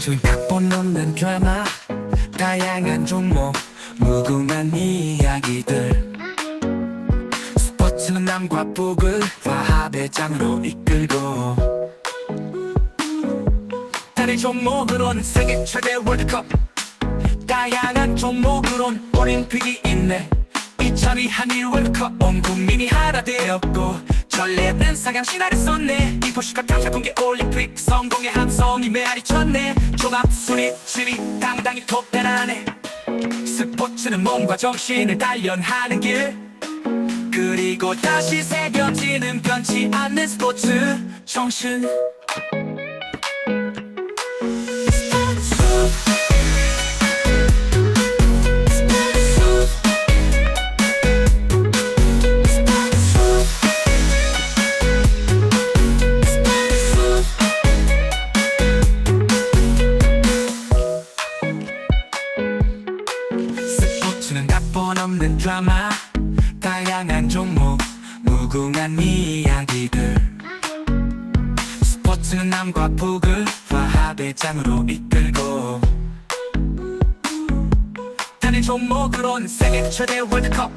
두 각본 없는 드라마 다양한 종목 무궁한 이야기들. 스포츠는 남과 북을 화합의 장으로 이끌고. 다른 종목으로는 세계 최대 월드컵. 다양한 종목으론 올림픽이 있네 2002 한일 월드컵 온 국민이 하나 되었고 전례는 상향 신화를 썼네. 이포시카 탐사 공개 올림픽 성공의 함성이 메아리 쳤네. 종합 순위 7위 당당히 안에 스포츠는 몸과 정신을 단련하는 길. 그리고 다시 새겨지는 변치 않는 스포츠. 정신 각본 없는 드라마 다양한 종목 무궁한 이야기들. 스포츠는 남과 북을 화합의 장으로 이끌고. 다른 종목으론 세계 최대 월드컵.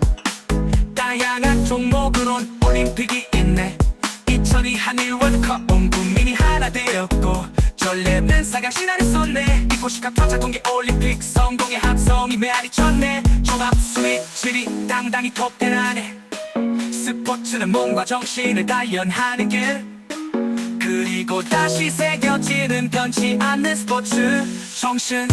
다양한 종목으론 올림픽이 있네. 2002 한일 월드컵 온 국민이 하나 되었고 전례는 사강 신화를 썼네. 이곳이 각자 동계 올림픽 성공의 함성이 메아리 쳤네 종합 7위 당당히 톱텐 안에 스포츠는 몸과 정신을 단련하는 길. 그리고 다시 새겨지는 변치 않는 스포츠 정신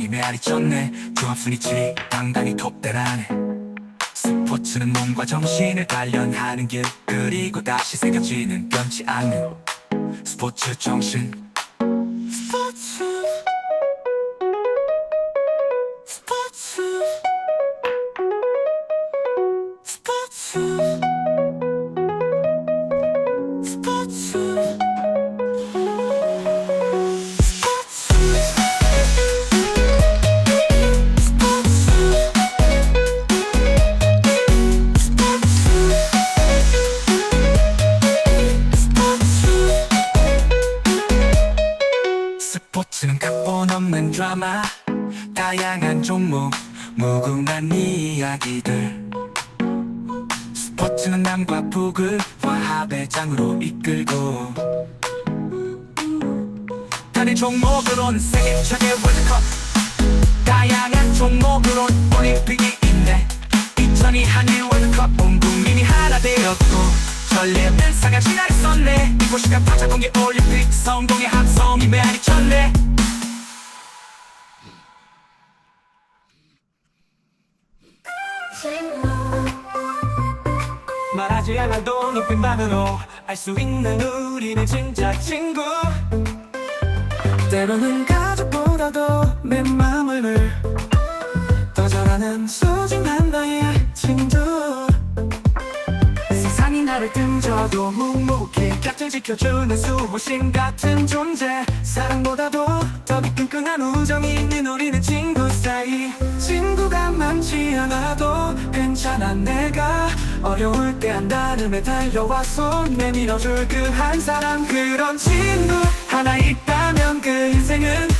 함성이 메아리 쳤네. 종합순위 7위 당당히 안에 스포츠는 몸과 정신을 단련하는 길 그리고 다시 새겨지는 변치 않는 스포츠 정신 스포츠는 각본 없는 드라마. 다양한 종목 무궁한 이야기들. 스포츠는 남과 북을 화합의 장으로 이끌고. 다른 종목으론 세계 최대 월드컵. 다양한 종목으론 올림픽이 있네. 2002 한일 월드컵 온 국민이 하나 되었고 전례는 상향 신화를 썼네. 이곳이 각자 공개 올림픽 성공의 함성이 메아리 쳤네. 말하지 않아도 눈빛만으로 알 수 있는 우리는 진짜 친구. 때로는 가족보다도 내 마음을 더 잘하는 소중한 나의 친구 나를 등져도 묵묵히 곁을 지켜주는 수호신 같은 존재. 사랑보다도 더 끈끈한 우정이 있는 우리는 친구 사이. 친구가 많지 않아도 괜찮아 내가 어려울 때 한다름에 달려와 손 내밀어줄 그 한 사람. 그런 친구 하나 있다면 그 인생은